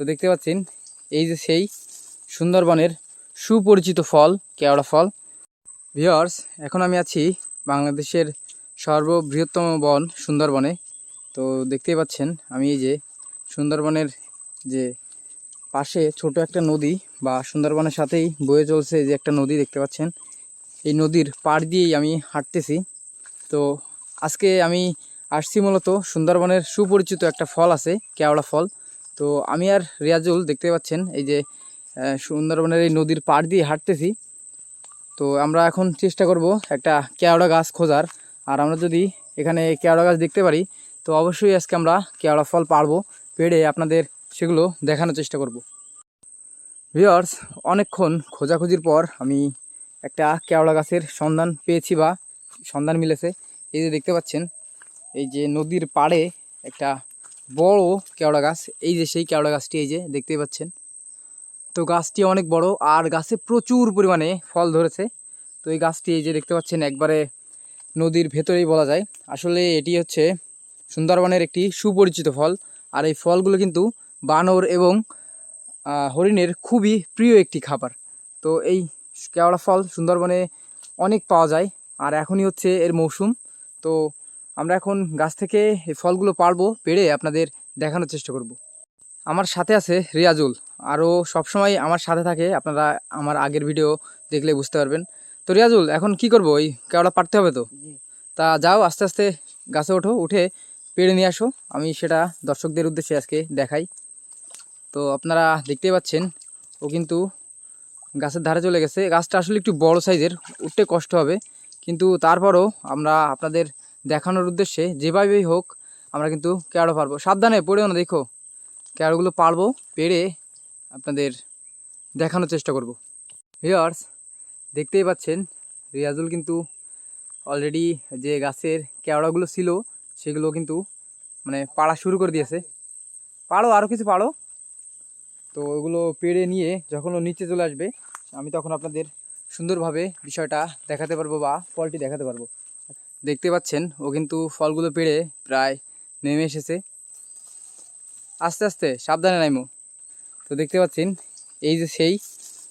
তো দেখতে পাচ্ছেন, এই যে সেই সুন্দরবনের সুপরিচিত ফল, কেওড়া ফল। ভিওর্স এখন আমি আছি বাংলাদেশের সর্ববৃহত্তম বন সুন্দরবনে। তো দেখতেই পাচ্ছেন, আমি এই যে সুন্দরবনের যে পাশে ছোট একটা নদী বা সুন্দরবনের সাথেই বয়ে চলছে যে একটা নদী দেখতে পাচ্ছেন, এই নদীর পাড় দিয়েই আমি হাঁটতেছি। তো আজকে আমি আসছি মূলত সুন্দরবনের সুপরিচিত একটা ফল আছে, কেওড়া ফল। তো আমি আর রিয়াজুল দেখতে পাচ্ছেন, এই যে সুন্দরবনের এই নদীর পাড় দিয়ে হাঁটতেছি। তো আমরা এখন চেষ্টা করব একটা কেওড়া গাছ খোঁজার। আর আমরা যদি এখানে কেওড়া গাছ দেখতে পারি, তো অবশ্যই আজকে আমরা কেওড়া ফল পারব পেড়ে আপনাদের সেগুলো দেখানোর চেষ্টা করব। ভিওর্স অনেকক্ষণ খোঁজাখুঁজির পর আমি একটা কেওড়া গাছের সন্ধান পেয়েছি বা সন্ধান মিলেছে। এই যে দেখতে পাচ্ছেন, এই যে নদীর পাড়ে একটা বড় কেওড়া গাছ, এই যে সেই কেওড়া গাছটি, এই যে দেখতেই পাচ্ছেন। তো গাছটি অনেক বড় আর গাছে প্রচুর পরিমাণে ফল ধরেছে। তো এই গাছটি, এই যে দেখতে পাচ্ছেন, একবারে নদীর ভেতরেই বলা যায়। আসলে এটি হচ্ছে সুন্দরবনের একটি সুপরিচিত ফল। আর এই ফলগুলো কিন্তু বানর এবং হরিণের খুবই প্রিয় একটি খাবার। তো এই কেওড়া ফল সুন্দরবনে অনেক পাওয়া যায়। আর এখনই হচ্ছে এর মৌসুম। তো আমরা এখন গাছ থেকে এই ফলগুলো পারব পেড়ে আপনাদের দেখানোর চেষ্টা করব। আমার সাথে আছে রিয়াজুল। আরও সবসময় আমার সাথে থাকে আপনারা আমার আগের ভিডিও দেখলে বুঝতে পারবেন। তো রিয়াজুল এখন কি করব? ওই কেওড়া পারতে হবে তো? তা যাও আস্তে আস্তে গাছে ওঠো উঠে পেড়ে নিয়ে আসো। আমি সেটা দর্শকদের উদ্দেশ্যে আজকে দেখাই। তো আপনারা দেখতেই পাচ্ছেন ও কিন্তু গাছের ধারে চলে গেছে। গাছটা আসলে একটু বড় সাইজের উঠতে কষ্ট হবে। কিন্তু তারপরও আমরা আপনাদের দেখানোর উদ্দেশ্যে যেভাবেই হোক আমরা কিন্তু কেওড়া পারব। সাবধানে পড়েও না, দেখো। কেওড়াগুলো পারব পেড়ে আপনাদের দেখানোর চেষ্টা করব। ভিওয়ার্স দেখতেই পাচ্ছেন, রিয়াজুল কিন্তু অলরেডি যে গাছের কেওড়াগুলো ছিল, সেগুলো কিন্তু মানে পাড়া শুরু করে দিয়েছে। পাড়ো আরও কিছু পাড়ো। তো ওগুলো পেড়ে নিয়ে যখন ও নিচে চলে আসবে, আমি তখন আপনাদের সুন্দরভাবে বিষয়টা দেখাতে পারব বা ফলটি দেখাতে পারব। দেখতে পাচ্ছেন ও কিন্তু ফলগুলো পেড়ে প্রায় নেমে এসেছে। আস্তে আস্তে সাবধানে নাইমো। তো দেখতে পাচ্ছেন এই যে সেই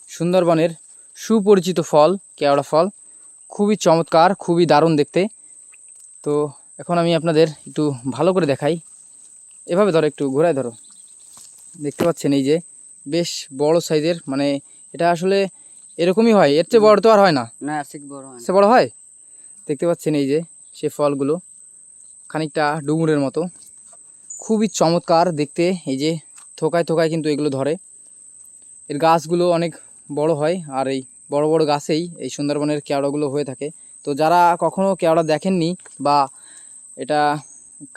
সুন্দরবনের সুপরিচিত ফল কেওড়া ফল খুবই চমৎকার খুবই দারুণ দেখতে। তো এখন আমি আপনাদের একটু ভালো করে দেখাই। এভাবে ধরো একটু ঘোরায় ধরো। দেখতে পাচ্ছেন এই যে বেশ বড় সাইজের মানে এটা আসলে এরকমই হয় এর চেয়ে বড় তো আর হয় না। না বড় হয় বড় হয়? দেখতে পাচ্ছেন এই যে সে ফলগুলো খানিকটা ডুমুরের মতো। খুবই চমৎকার দেখতে এই যে থোকায় থোকায় কিন্তু এগুলো ধরে। এর গাছগুলো অনেক বড় হয় আর এই বড় বড় গাছেই এই সুন্দরবনের কেওড়াগুলো হয়ে থাকে। তো যারা কখনো কেওড়া দেখেননি বা এটা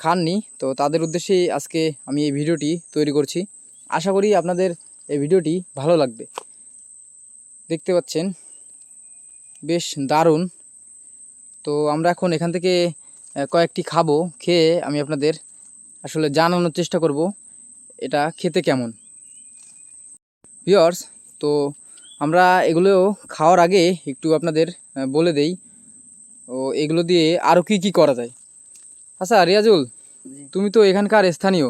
খাননি, তো তাদের উদ্দেশ্যেই আজকে আমি এই ভিডিওটি তৈরি করছি। আশা করি আপনাদের এই ভিডিওটি ভালো লাগবে। দেখতে পাচ্ছেন, বেশ দারুণ তো আমরা এখন এখান থেকে কয়েকটি খাব খেয়ে আমি আপনাদের আসলে জানানোর চেষ্টা করব এটা খেতে কেমন। ভিওর্স তো আমরা এগুলো খাওয়ার আগে একটু আপনাদের বলে দেই ও এগুলো দিয়ে আরও কি কি করা যায়। আচ্ছা রিয়াজুল তুমি তো এখানকার স্থানীয়।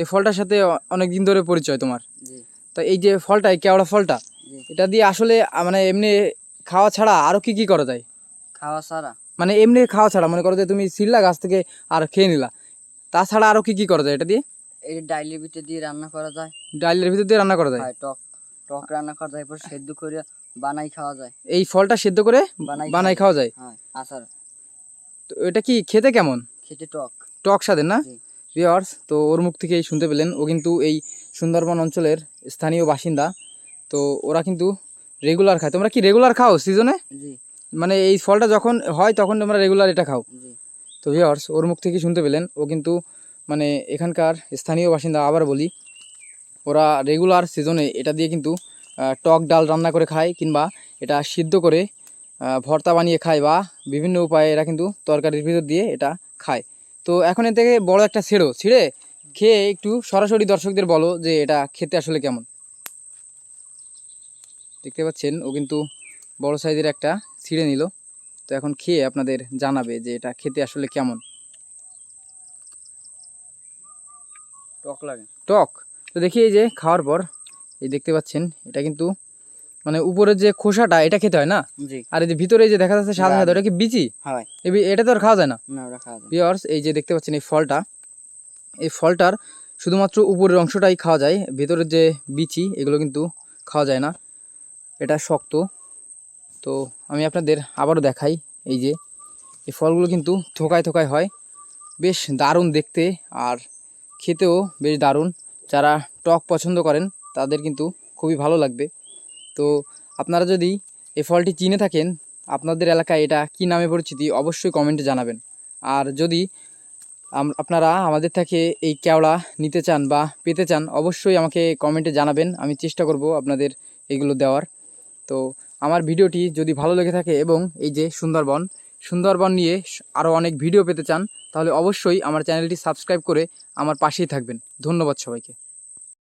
এই ফলটার সাথে অনেক দিন ধরে পরিচয় তোমার। তো এই যে ফলটা এই কেওড়া ফলটা এটা দিয়ে আসলে মানে এমনি খাওয়া ছাড়া আরও কি কি করা যায়? খাওয়া সারা মানে এমনি খাওয়া ছাড়া। মনে করো যে তুমি ছিললা গাছ থেকে আর খেয়ে নিলা। তাছাড়া আরও কি কি করা যায় এটা দিয়ে? এই ডাইলের ভিতরে দিয়ে রান্না করা যায়। ডালের ভিতর দিয়ে রান্না করা যায়? হয় টক টক রান্না করা যায় এরপর সেদ্ধ করে বানাই খাওয়া যায়। এই ফলটা সেদ্ধ করে বানাই বানাই খাওয়া যায়? হয় আচার। তো এটা কি খেতে কেমন? খেতে টক। টক স্বাদের না। ভিওয়ার্স তো ওর মুখ থেকেই শুনতে পেলেন। ও কিন্তু এই সুন্দরবন অঞ্চলের স্থানীয় বাসিন্দা। তো ওরা কিন্তু রেগুলার খায়। তোমরা কি রেগুলার খাও সিজনে জি। মানে এই ফলটা যখন হয় তখন তোমরা রেগুলার এটা খাও। তো ভিওয়ার্স ওর মুখ থেকে শুনতে পেলেন। ও কিন্তু মানে এখানকার স্থানীয় বাসিন্দা আবার বলি ওরা রেগুলার সিজনে এটা দিয়ে কিন্তু টক ডাল রান্না করে খায় কিংবা এটা সিদ্ধ করে ভর্তা বানিয়ে খায় বা বিভিন্ন উপায়ে এরা কিন্তু তরকারির ভিতর দিয়ে এটা খায়। তো এখন এর থেকে বড় একটা ছেড়ো। ছিঁড়ে খেয়ে একটু সরাসরি দর্শকদের বলো যে এটা খেতে আসলে কেমন। দেখতে পাচ্ছেন ও কিন্তু বড় সাইজের একটা ছিঁড়ে নিল। তো এখন খেয়ে আপনাদের জানাবে যে এটা খেতে আসলে কেমন। টক লাগে। টক? তো দেখি এই যে খাওয়ার পর এই দেখতে পাচ্ছেন এটা কিন্তু মানে উপরের যে খোসাটা এটা খেতে হয় না? আর এই যে ভিতরে যে দেখা যাচ্ছে সাদা সাদা ওটা কি বিচি? হয়। এটা তো আর খাওয়া যায় না। না ওটা খাওয়া যায় ভিওর্স এই যে দেখতে পাচ্ছেন এই ফলটা। এই ফলটার শুধুমাত্র উপরের অংশটাই খাওয়া যায় ভেতরের যে বিচি এগুলো কিন্তু খাওয়া যায় না। এটা শক্ত। তো আমি আপনাদের আবারও দেখাই এই যে, এই ফলগুলো কিন্তু থোকায় থোকায় হয়। বেশ দারুণ দেখতে আর খেতেও বেশ দারুণ। যারা টক পছন্দ করেন, তাদের কিন্তু খুবই ভালো লাগবে। তো আপনারা যদি এই ফলটি চিনে থাকেন, আপনাদের এলাকায় এটা কি নামে পরিচিতি, অবশ্যই কমেন্টে জানাবেন। আর যদি আপনারা আমাদের থেকে এই কেওড়া নিতে চান বা পেতে চান, অবশ্যই আমাকে কমেন্টে জানাবেন। আমি চেষ্টা করব আপনাদের এগুলো দেওয়ার। তো আমার ভিডিওটি যদি ভালো লেগে থাকে এবং এই যে সুন্দরবন সুন্দরবন নিয়ে আরও অনেক ভিডিও পেতে চান, তাহলে অবশ্যই আমার চ্যানেলটি সাবস্ক্রাইব করে আমার পাশেই থাকবেন। ধন্যবাদ সবাইকে।